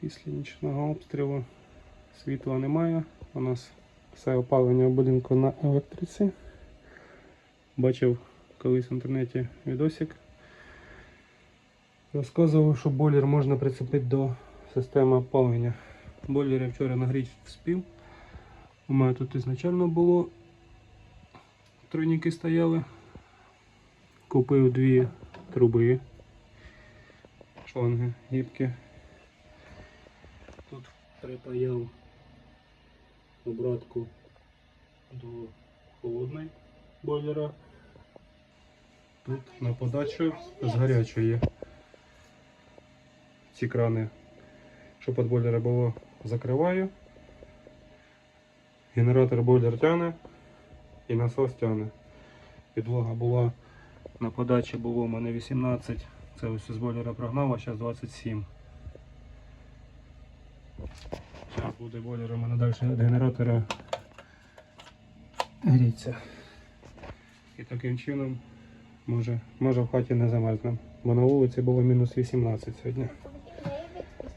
після нічного обстрілу. Світла немає. У нас все опалення в будинку на електриці. Бачив колись в інтернеті відосик. Розказував, що бойлер можна прицепити до системи опалення. Бойлер я вчора нагріти вспів. У мене тут ізначально було тройники стояли. Купив дві труби, шланги гібкі. Припаяв обратку до холодної бойлера. Тут на подачу з гарячої. Ці крани, що під бойлера було, закриваю. Генератор бойлер тягне і насос тягне. Підлога була на подачі було у мене 18. Це ось з бойлера прогнав, а зараз 27. Зараз буде бойлер у мене далі від генератора гріться. І таким чином може, може в хаті не замерзнемо. Бо на вулиці було мінус 18 сьогодні.